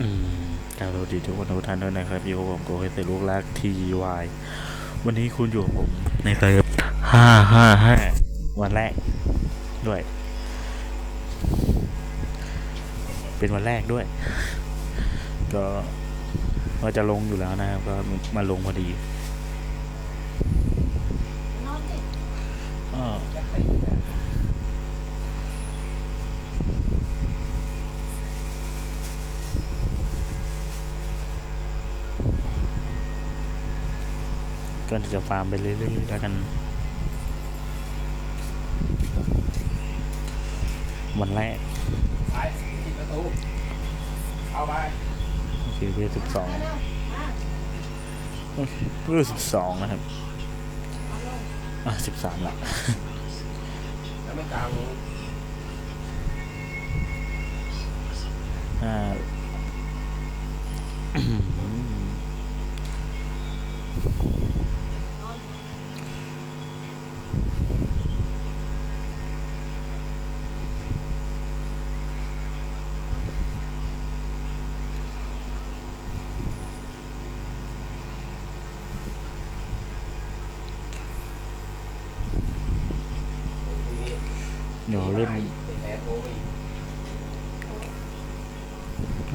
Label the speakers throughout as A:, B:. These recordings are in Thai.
A: อืมกล่าวสวัสดีทุกคนทุกท่านด้วยนะครับอยู่กับผมโกเฮเซลูกรักทีวายวันนี้คุณอยู่กับผมในเซิร์ฟห้าห้าห้าวันแรกด้วย เป็นวันแรกด้วย ก็ว่าจะลงอยู่แล้วนะครับก็มาลงพอดีอ้ จะฟาร์มไปเรื่อยๆแล้วกัน วันแรก
B: ไปปิดเอาไป
A: คือเวสิบสองเวสิบสองนะครับ อะสิบสามละ
B: แล้วไม่กลาง
A: อ่า เล่น
B: แพ้โทรไปอีก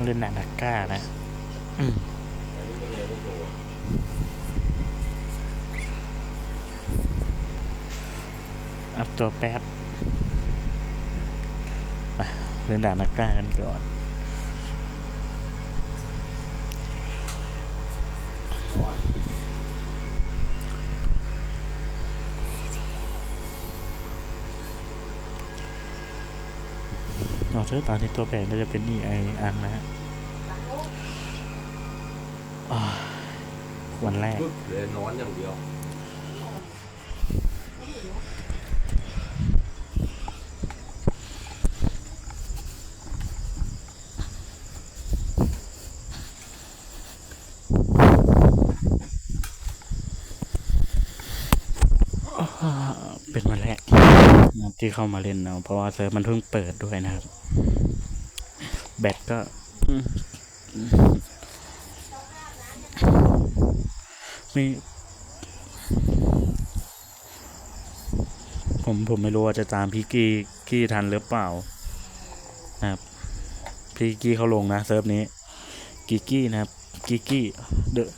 A: เล่นนานาก้านะอืม
B: อันนี้ก็เลยไม่โทร
A: อัพตัวแป๊บเล่นดานนาก้ากันก่อน เราเชื่ อตอนที่ตัวแปลก็จะเป็นนี่ไออันนะฮะวันแรก
B: เหลยนอนอย่างเดียว
A: เป็นวันแรกที่เข้ามาเล่นเนาะเพราะว่าเซิร์ฟมันเพิ่งเปิดด้วยนะครับ แบตก็อืมมีผมผมไม่รู้ว่าจะตามพี่กี้กี้ทันหรือเปล่านะครับ พี่กี้เขาลงนะเซิร์ฟนี้ กิกกี้นะครับ กิกกี้เดอะ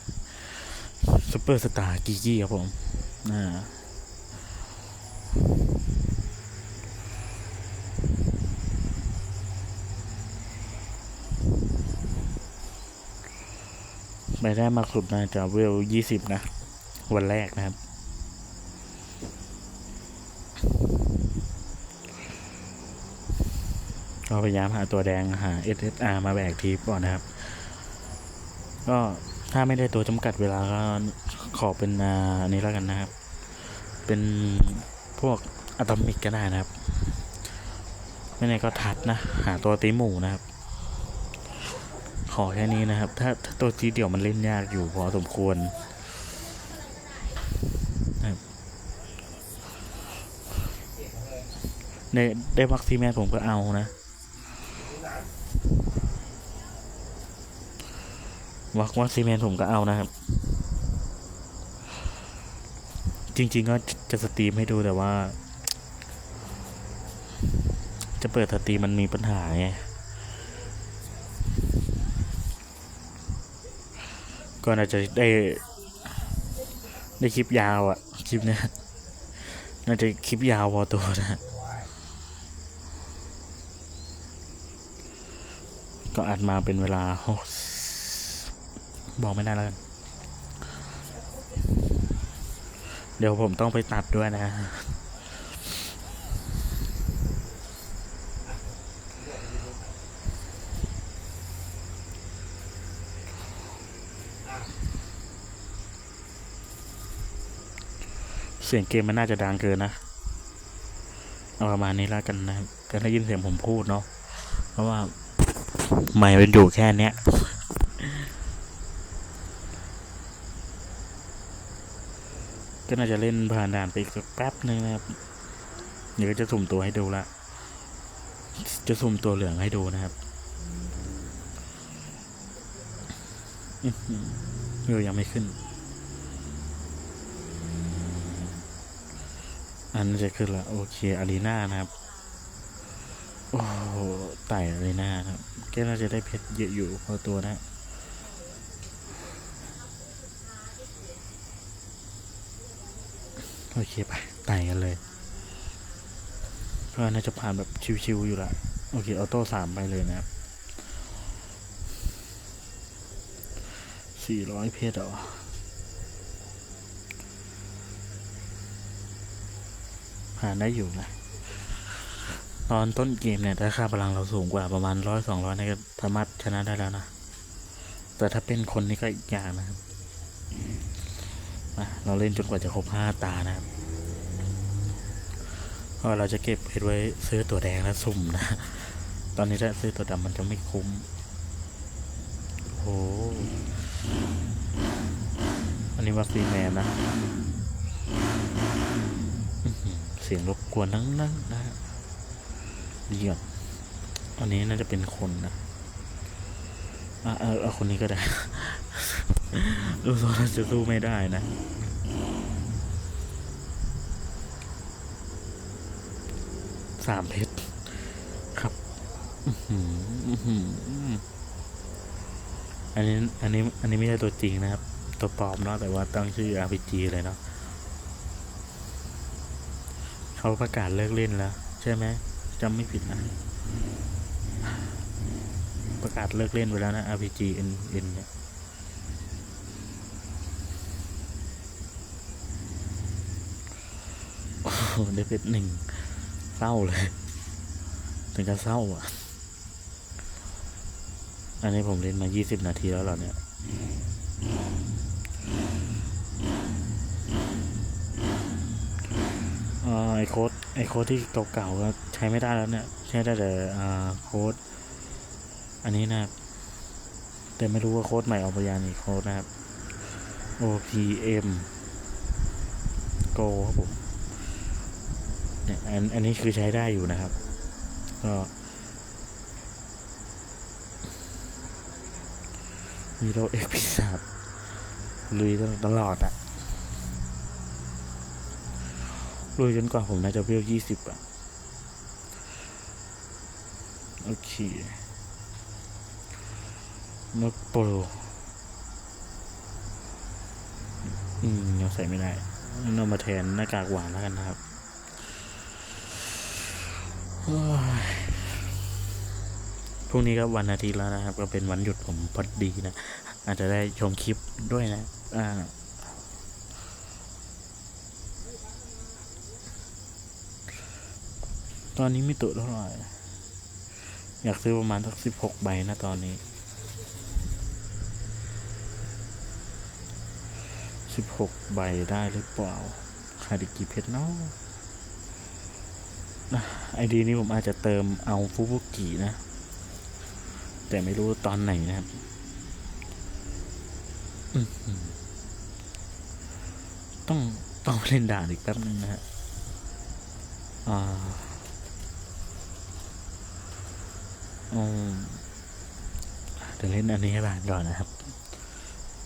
A: ซูเปอร์สตาร์กิกกี้ครับผมอ่า ไปได้มากสุดน่าจะเวลยี่สิบนะ วันแรกนะครับ ก็พยายามหาตัวแดงหา SSR มาแบกทีก่อนนะครับ ก็ถ้าไม่ได้ตัวจำกัดเวลาก็ขอเป็นอันนี้แล้วกันนะครับ เป็นพวกอะตอมิกก็ได้นะครับ ไม่ไหนก็ทัดนะ หาตัวตีหมูนะครับ ขอแค่นี้นะครับ ถ้าถ้าตัวทีเดียวมันเล่นยากอยู่พอสมควรนะครับในได้วัคซีแมนผมก็เอานะวัควัคซีนแมนผมก็เอานะครับ จริง ๆ ก็จะสตรีมให้ดูแต่ว่า จะเปิดสตรีมมันมีปัญหาไง ก็น่าจะได้ได้คลิปยาวอะคลิปเนี้ยน่าจะคลิปยาวพอตัวนะก็อัดมาเป็นเวลาบอกไม่ได้แล้วกันเดี๋ยวผมต้องไปตัดด้วยนะ เสียงเกมมันน่าจะดังเกินนะเอาประมาณนี้แล้วกันนะครับจะได้ยินเสียงผมพูดเนาะเพราะว่าไม่เป็นอยู่แค่เนี้ยก็น่าจะเล่นผ่านด่านไปอีกสักแป๊บนึงนะครับเดี๋ยวก็จะสุ่มตัวให้ดูละ จะสุ่มตัวเหลืองให้ดูนะครับอื้อหือเออยังไม่ขึ้น อันนนจะขึ้นละโอเคอารีนานะครับ โอ้โหไต่อารีนานะครับแกน่าจะได้เพชรเยอะอยู่พอตัวนะโอเคไปไต่กันเลยก็น่าจะผ่านแบบชิวๆอยู่ละโอเคออโต้สามไปเลยนะครับสี่ร้อยเพชรเหรอาได้อยู่นะ ตอนต้นเกมเนี่ยถ้าค่าพลังเราสูงกว่าประมาณร้อยสองร้อยนี่ก็สามารถชนะได้แล้วนะ แต่ถ้าเป็นคนนี่ก็อีกอย่างนะครับมาเราเล่นจนกว่าจะครบห้าตานะครับเพราะเราจะเก็บเพชรไว้ซื้อตัวแดงและสุ่มนะ ตอนนี้ถ้าซื้อตัวดำมันจะไม่คุ้ม โอ้โหอันนี้ว่าฟรีแมนนะ เสียงรบกวนนั่งนั่งนะเยี่ยมอันนี้น่าจะเป็นคนนะอะเอาเอาคนนี้ก็ได้รู้สึกว่าจะสู้ไม่ได้นะสามเพชรครับอือหืออื้อหืออันนี้อันนี้อันนี้ไม่ใช่ตัวจริงนะครับ ตัวปลอมเนาะแต่ว่าตั้งชื่อ RPG เลยเนาะ เขาประกาศเลิกเล่นแล้ว ใช่ไหมจำไม่ผิดนะ ประกาศเลิกเล่นไปแล้วนะ RPG N N เนี่ยโอ้โหได้เป็นหนึ่งเศร้าเลย ถึงกับเศร้าอะ อันนี้ผมเล่นมา 20 นาทีแล้วเหรอเนี่ย อ่าไอ โค้ดไอโค้ดที่เก่าๆก็ใช้ไม่ได้แล้วเนี่ยใช้ได้แต่อ่าโค้ดอันนี้นะครับ แต่ไม่รู้ว่าโค้ดใหม่ออกมายังอีกโค้ดนะครับ OPM Go ครับผมเนี่ยอันอันนี้คือใช้ได้อยู่นะครับ ก็มีโรเอ็กพิซาดลุยตลอดอะ ลุยจนกว่าผมน่าจะเวลยี่สิบอะโอเคนกโปโลอืมยังใส่ไม่ได้นำมาแทนหน้ากากหวานแล้วกันนะครับพรุ่งนี้ก็วันอาทิตย์แล้วนะครับ ก็เป็นวันหยุดผมพอดีนะ อาจจะได้ชมคลิปด้วยนะ อ่า ตอนนี้ไม่ตุเท่าไหร่ อยากซื้อประมาณสักสิบหกใบนะตอนนี้สิบหกใบได้หรือเปล่าขาดอีกกี่เพชรเนาะไอดีนี้ผมอาจจะเติมเอาฟูบุกินะ แต่ไม่รู้ตอนไหนนะครับต้องต้องเล่นด่านอีกแป๊บนึงนะฮะอ่า อืม เดี๋ยวเล่นอันนี้ให้ผ่านก่อนนะครับ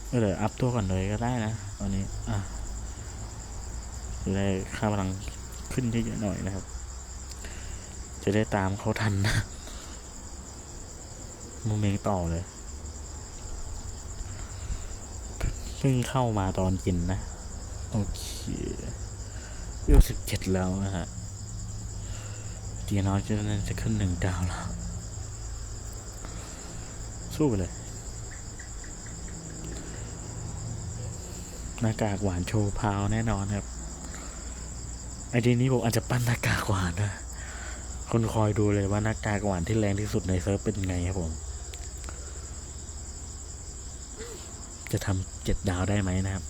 A: ก็เดี๋ยวอัพตัวก่อนเลยก็ได้นะตอนนี้ อะจะได้ค่าพลังขึ้นเยอะๆหน่อยนะครับ จะได้ตามเขาทันนะมูเมงต่อเลยเพิ่งเข้ามาตอนกินนะ โอเคเวลสิบเจ็ดแล้วนะฮะเดียน้อยจะน่าจะขึ้นหนึ่งดาวแล้ว สู้เลย หน้ากากหวานโชว์พาวแน่นอนครับ ไอดีนี้ผมอาจจะปั้นหน้ากากหวานนะคนคอยดูเลยว่าหน้ากากหวานที่แรงที่สุดในเซิร์ฟเป็นไงครับผม จะทำเจ็ดดาวได้ไหมนะครับ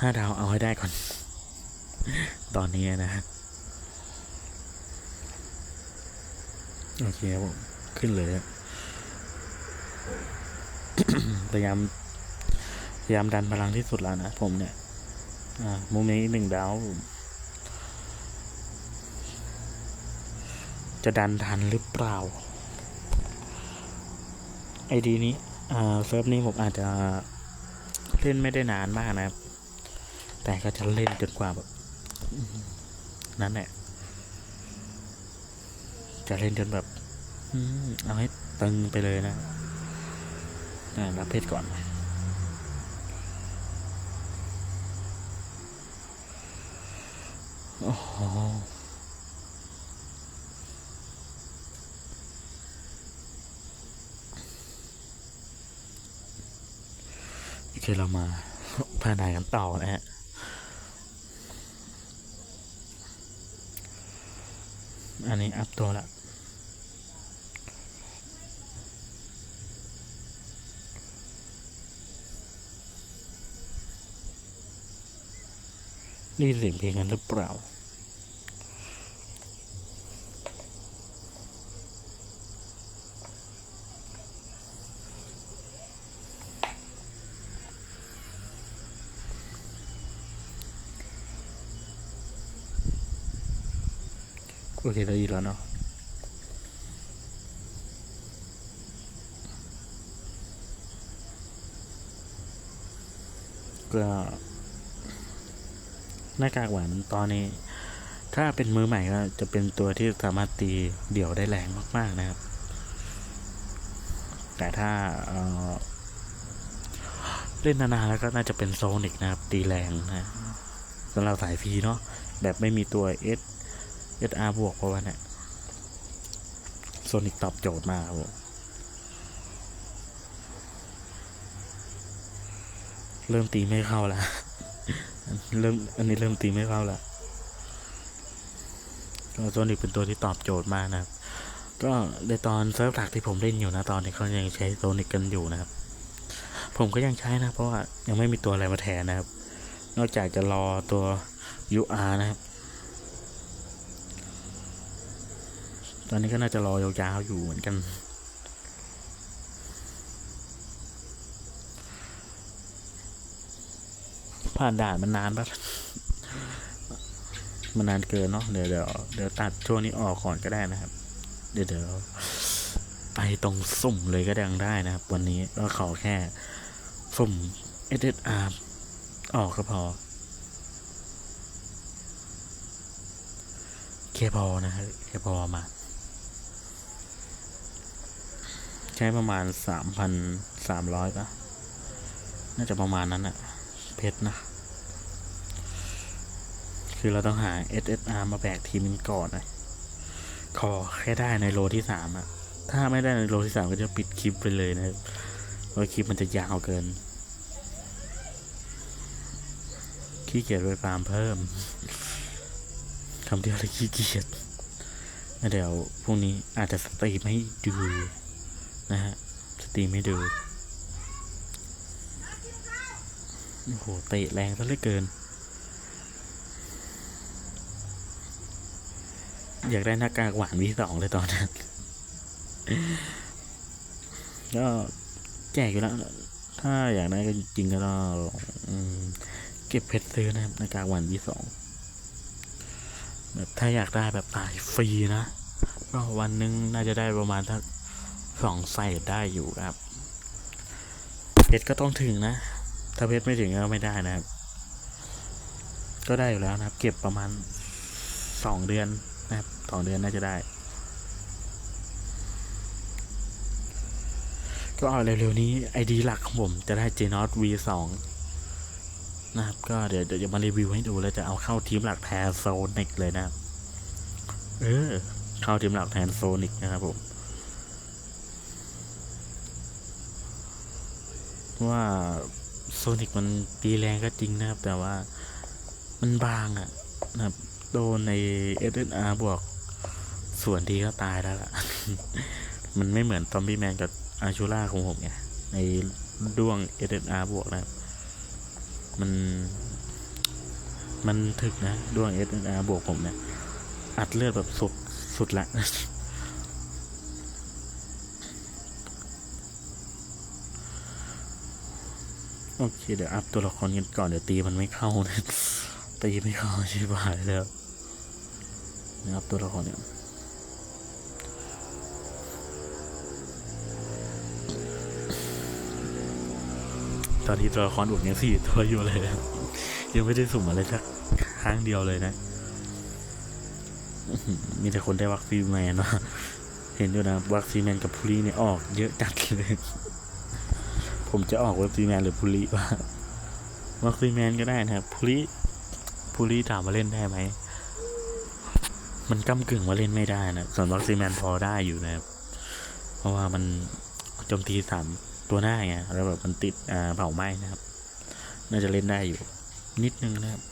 A: ห้าดาวเอาให้ได้ก่อน ตอนนี้นะฮะโอเคครับผม ขึ้นเลยครับ พยายามพยายามดันพลังที่สุดแล้วนะผมเนี่ย อ่ามุมนี้หนึ่งดาวผมจะดันทันหรือเปล่า ไอดีนี้อ่าเซิร์ฟนี้ผมอาจจะเล่นไม่ได้นานมากนะครับ แต่ก็จะเล่นจนกว่าแบบนั่นแหละจะเล่นจนแบบอืมเอาให้ตึงไปเลยนะ รับเพชรก่อน โอ้โหโอเคเรามาพาดายกันต่อนะฮะอันนี้อัพตัวละ นี่เสียงเพลงกันหรือเปล่าโอเคได้ยินแล้วเนาะก็ หน้ากากหวานตอนนี้ ถ้าเป็นมือใหม่ก็จะเป็นตัวที่สามารถตีเดี่ยวได้แรงมาก ๆนะครับ แต่ถ้าเเล่นนานๆแล้วก็น่าจะเป็นโซนิกนะครับ ตีแรงนะสำหรับสายพีเนาะแบบไม่มีตัว S SR บวกเพราะว่าเนี่ยโซนิกตอบโจทย์มากครับเริ่มตีไม่เข้าแล้ว เริ่มอันนี้เริ่มตีไม่เข้าล้วก็โซนิกเป็นตัวที่ตอบโจทย์มากนะครับ ก็ในตอนเซิร์ฟหลักที่ผมเล่นอยู่นะตอนนี้เขายังใช้โซนิกกันอยู่นะครับ ผมก็ยังใช้นะ เพราะว่ายังไม่มีตัวอะไรมาแทนนะครับ นอกจากจะรอตัว UR นะครับ ตอนนี้ก็น่าจะรอยาวๆอยู่เหมือนกัน ผ่านด่านมันนานปะมันนานเกินเนาะเดี๋ยวเดี๋ยวเดี๋ยวตัดช่วงนี้ออกก่อนก็ได้นะครับ เดี๋ยวเดี๋ยวไปตรงสุ่มเลยก็ดังได้นะครับ วันนี้ก็ขอแค่สุ่ม SSR ออกก็พอแค่พอนะครับแค่พอมา ใช้ประมาณสามพันสามร้อยปะน่าจะประมาณนั้นอะเพชรนะ คือเราต้องหา SSR มาแบกทีมมันก่อนนะขอแค่ได้ในโลที่สามอะถ้าไม่ได้ในโลที่สามก็จะปิดคลิปไปเลยนะครับเพราะคลิปมันจะยาวเกิน ขี้เกียจไปฟาร์มเพิ่มคำเดียวเลยขี้เกียจแล้วเดี๋ยวพรุ่งนี้อาจจะสตรีมให้ดูนะฮะสตรีมให้ดูโอ้โหเตะแรงซะเหลือเกิน อยากได้หน้ากากหวานวีสองเลยตอนนั้นก็แจกอยู่แล้ว ถ้าอยากได้ก็จริงก็ต้องเก็บเพชรซื้อนะครับหน้ากากหวานวีสองแบบถ้าอยากได้แบบตายฟรีนะก็วันหนึงน่าจะได้ประมาณทักสองไซต์ได้อยู่ครับ เพชรก็ต้องถึงนะ ถ้าเพชรไม่ถึงก็ไม่ได้นะครับ ก็ได้อยู่แล้วนะครับ เก็บประมาณสองเดือน นะครับสองเดือนน่าจะได้ ก็เอาเร็วๆนี้ไอดีหลักของผมจะได้ j n o t V2 นะครับก็เดี๋ยวเดี๋ยวจะมารีวิวให้ดูแล้วจะเอาเข้าทีมหลักแทนโซนิกเลยนะครับเออ เข้าทีมหลักแทนโซนิกนะครับผม ว่าโซนิกมันตีแรงก็จริงนะครับ แต่ว่ามันบางอะนะครับ โดนใน SNR บวกส่วนทีก็ตายแล้วล่ะ มันไม่เหมือนซอมบี้แมนกับอาชูล่าของผมไงในด้วง SNR บวกนะ มัน มันถึกนะด้วง SNR บวกผมเนี่ยอัดเลือดแบบสุดสุดละโอเค เดี๋ยวอัพตัวละครกันก่อน เดี๋ยวตีมันไม่เข้านะ ตีไม่เข้าชิบหายแล้วเดี๋ยวอัพตัวละครเนี่ยตอนนี้ตัวละครอุดยังสี่ตัวอยู่เลยยังไม่ได้สุ่มอะไรสักครั้งเดียวเลยนะ มีแต่คนได้วัคซีนแมนวะเห็นด้วยนะวัคซีนแมนกับพูลีเนี่ยออกเยอะจัดเลย ผมจะออกวัคซีนแมนหรือพูลีวะวัคซีนแมนก็ได้นะครับพูลี พูลีถามว่าเล่นได้ไหม มันก้ากึ่งว่าเล่นไม่ได้นะส่วนวัคซีแมนพอได้อยู่นะครับ เพราะว่ามันโจมตีสามตัวหน้าไงแล้วแบบมันติดเผาไหม้นะครับ น่าจะเล่นได้อยู่ นิดนึงนะครับ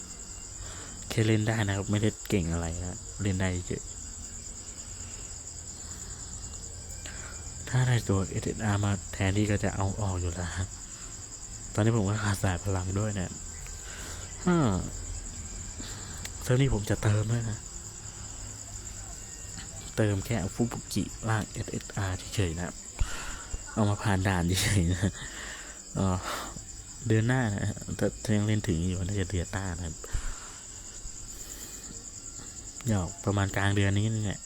A: แค่เล่นได้นะครับ ไม่ได้เก่งอะไรนะเล่นได้เฉยถ้าได้ตัว SSR มาแทนที่ก็จะเอาออกอยู่แล้วตอนนี้ผมก็ขาดสายพลังด้วยนะฮ่า เซิร์ฟนี้ผมจะเติมด้วยนะ เติมแค่ฟุบุกิล่าง SSR เฉยๆนะครับเอามาผ่านด่านเฉยๆนะเดือนหน้านะถ้ายังเล่นถึงอยู่น่าจะเดือนหน้านะครับเดี๋ยวประมาณกลางเดือนนี้นี่แหละ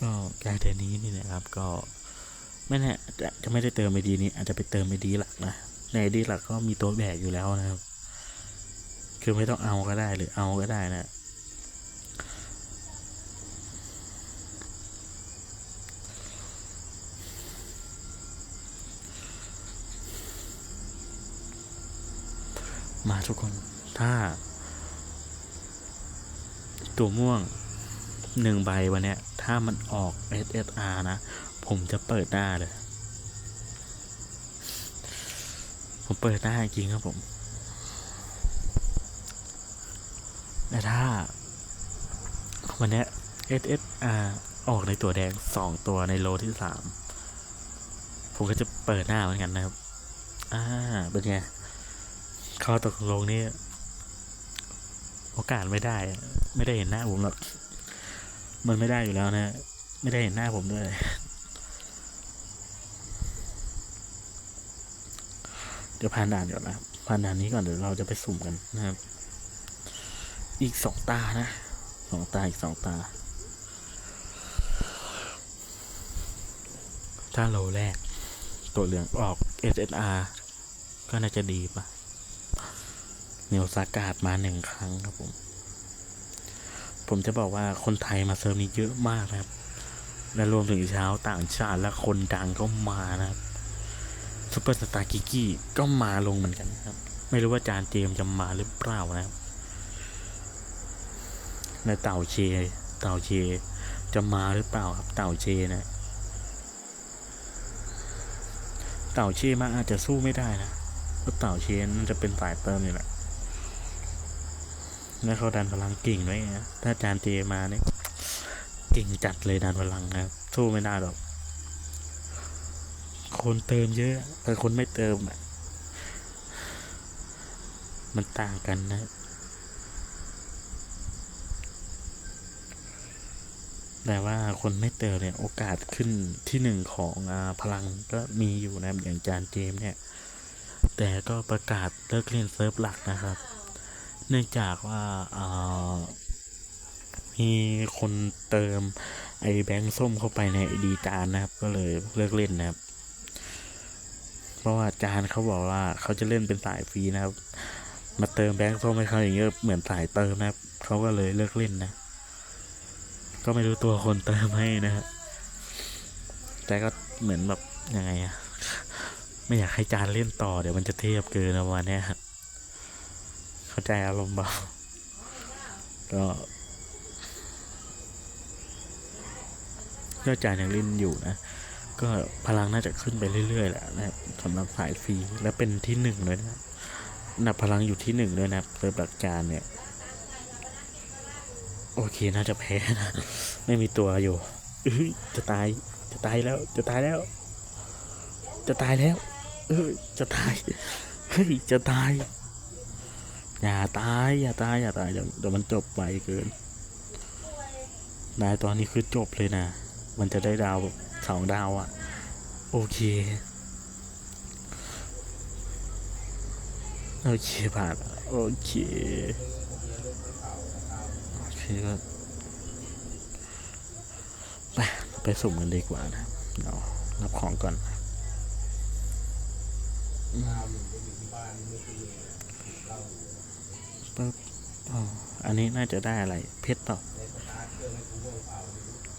A: ก็กลางเดือนนี้นี่แหละครับ ก็ไม่แน่จะจะไม่ได้เติมไอดีนี้ อาจจะไปเติมไอดีหลักนะในไอดีหลักก็มีตัวแบกอยู่แล้วนะครับ คือไม่ต้องเอาก็ได้หรือเอาก็ได้นะมาทุกคนถ้า ตัวม่วงหนึ่งใบวันเนี้ย ถ้ามันออก SSR นะ ผมจะเปิดหน้าเลย ผมเปิดหน้าจริงครับผม แต่ถ้าวันนี้ย SSR ออกในตัวแดงสองตัวในโลที่สามผมก็จะเปิดหน้าเหมือนกันนะครับ อ่า เป็นไง ข้อตกลงนี่โอกาสไม่ได้ ไม่ได้เห็นหน้าผมหรอก มันไม่ได้อยู่แล้วนะ ไม่ได้เห็นหน้าผมด้วย เดี๋ยวผ่านด่านก่อนนะผ่านด่านนี้ก่อนเดี๋ยวเราจะไปสุ่มกันนะครับ อีกสองตานะสองตาอีกสองตา ถ้าโลแรก ตัวเหลืองออก SSR ก็น่าจะดีปะเนวสากาดมาหนึ่งครั้งครับผม ผมจะบอกว่าคนไทยมาเซิร์ฟนี้เยอะมากนะครับ และรวมถึงชาวต่างชาติและคนดังก็มานะครับซุปเปอร์สตาร์กิกกี้ก็มาลงเหมือนกันนะครับ ไม่รู้ว่าจานเจมส์จะมาหรือเปล่านะครับ และเต่าเชเต่าเชจะมาหรือเปล่าครับเต่าเชนะเต่าเชมาอาจจะสู้ไม่ได้นะเพราะเต่าเชนมันจะเป็นสายเติมนี่แหละแล้วเขาดันพลังเก่งด้วยไงถ้าจานเจมาเนี่ยเก่งจัดเลยดันพลังนะครับสู้ไม่ได้หรอกคนเติมเยอะแต่คนไม่เติมอะมันต่างกันนะ แต่ว่าคนไม่เติมเนี่ยโอกาสขึ้นที่หนึ่งของอพลังก็มีอยู่นะครับอย่างจานเจมเนี่ย แต่ก็ประกาศเลิกเล่นเซิร์ฟหลักนะครับ เนื่องจากว่าอ่ามีคนเติมไอ้แบงค์ส้มเข้าไปในดีจานนะครับ ก็เลยเลิกเล่นนะครับ เพราะว่าจานเขาบอกว่าเขาจะเล่นเป็นสายฟรีนะครับ มาเติมแบงค์ส้มให้เขาอย่างเงี้ยเหมือนสายเติมนะครับเขาก็เลยเลิกเล่นนะ ก็ไม่รู้ตัวคนเติมให้นะฮะแต่ก็เหมือนแบบยังไงอะไม่อยากให้จานเล่นต่อเดี๋ยวมันจะเทียบเกินประมาณนี้ครับเข้าใจอารมณ์เปล่าก็ก็จานยังเล่นอยู่นะ ก็พลังน่าจะขึ้นไปเรื่อยๆแหละนะครับสำหรับสายฟรีและเป็นที่หนึ่งเลยนะรับอันดับพลังอยู่ที่หนึ่งด้วยนะเซิร์ฟหลักจานเนี่ย โอเคน่าจะแพ้นะไม่มีตัวอยู่จะตายจะตายแล้ว จะตายแล้ว จะตายแล้ว เอ้ยจะตายเฮ้ยจะตาย อย่าตายอย่าตายอย่าตายเดี๋ยวเดี๋ยวมันจบไวเกินนายตอนนี้คือจบเลยนะ มันจะได้ดาวสองดาวอะโอเค โอเคผ่านโอเค เคก็ไปไปสุ่มกันดีกว่านะเดี๋ยวรับของก่อนปึ๊บอ๋ออันนี้น่าจะได้อะไร เพชรเปล่า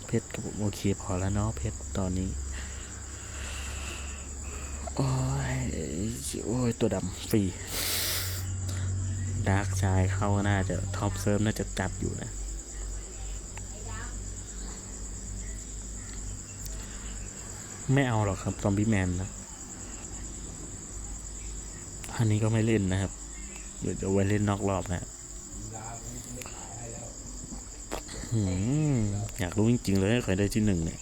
A: เพชรก็โอเคพอแล้วเนาะเพชรตอนนี้ โอ้ย โอ้ย ตัวดำฟรี ดาร์กชายเขาน่าจะท็อปเซิร์ฟน่าจะจัดอยู่นะไม่เอาหรอกครับซอมบี้แมนนะอันนี้ก็ไม่เล่นนะครับ เดี๋ยวจะไว้เล่นนอกรอบนะหืมอยากรู้จริงๆเลยใครได้ที่หนึ่งเนี่ย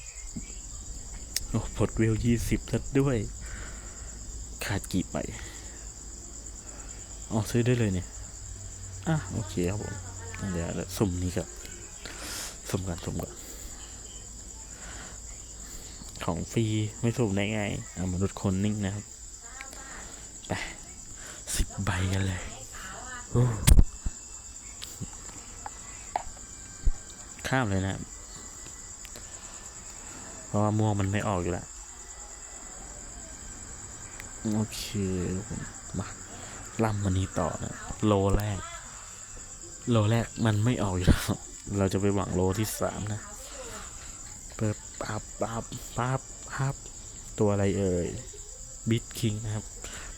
A: โอ้พดเวลยี่สิบแล้วด้วย ขาดกี่ไป อ๋อ ซื้อได้เลยเนี่ย อะโอเคครับผมเดี๋ยวสุ่มนี้ครับสุ่มกันสุ่มกันของฟรีไม่สุ่มได้ไงเอามนุษย์คนนิ่งนะครับไปสิบใบกันเลยข้ามเลยนะ เพราะว่าม่วงมันไม่ออกอยู่แล้วโอเคมมาล่ำมันนี้ต่อนะ โลแรก โลแรกมันไม่ออกอยู่แล้วเราจะไปหวังโลที่สามนะเปิดปับปับปับปับตัวอะไรเอ่ยบิทคิงนะครับ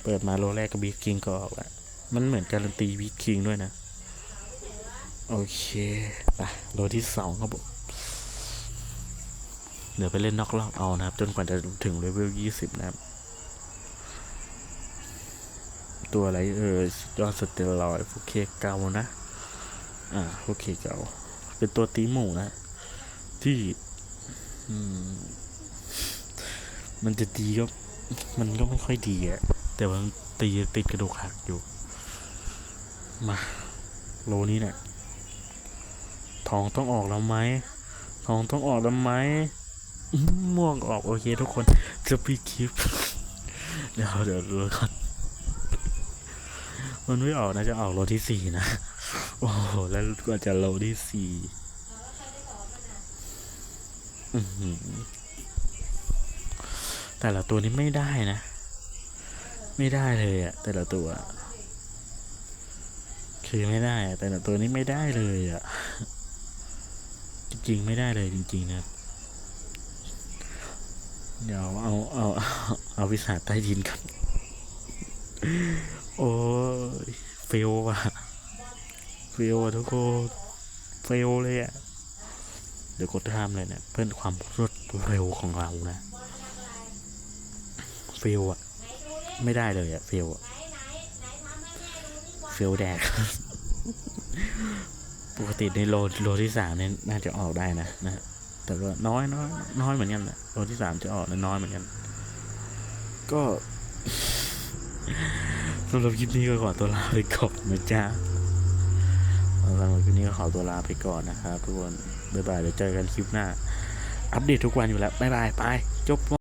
A: เปิดมาโลแรกกับบิทคิงก็ออกแล้วมันเหมือนการันตีบิทคิงด้วยนะ โอเคไปโลที่สองครับผมเดี๋ยวไปเล่นนอกรอบเอานะครับ จนกว่าจะถึงเลเวลยี่สิบนะครับ ตัวอะไรเอ่ยยอดสเตียรอยด์โอเคเก่านะ อ่าโอเคเก่าเป็นตัวตีหมูนะ ที่มันจะดีก็ มันก็ไม่ค่อยดีอะแต่ว่ามันตีติดกระดูกหักอยู่ มา โลนี้เนี่ยทองต้องออกแล้วไหมทองต้องออกแล้วไหมม่วงออก โอเค ทุกคนจะปีคลิป เดี๋ยวเดี๋ยวดูก่อนมันไม่ออกนะจะออกโลที่สี่นะ อ้โหแล้วกว่าจะโลที่สี่แต่ละตัวนี้ไม่ได้นะ ไม่ได้เลยอะแต่ละตัว คือไม่ได้อะแต่ละตัวนี้ไม่ได้เลยอะจริงๆไม่ได้เลยจริง ๆ นะเดี๋ยวเอาเอาเอาเอาวิสาใต้ดินกัน โอ้ยเฟลว่ะ เฟลว่ะทุกคนเฟลเลยอะเดี๋ยวกดข้ามเลยเนะเพื่อความรวดเร็วของเรานะเฟลอะไม่ได้เลยอะเฟลอะเฟลแดกปกติในโลโลที่สามเนี่ยน่าจะออกได้นะนะแต่ก็น้อยน้อยน้อยเหมือนกันนะโลที่สามจะออกน้อยเหมือนกัน ก็สำหรับคลิปนี้ก็ขอตัวลาไปก่อนนะจ๊ะ สำหรับคลิปนี้ก็ขอตัวลาไปก่อนนะครับทุกคน บ๊ายบาย เดี๋ยวเจอกันคลิปหน้า อัปเดตทุกวันอยู่แล้ว บ๊ายบาย ไป จบ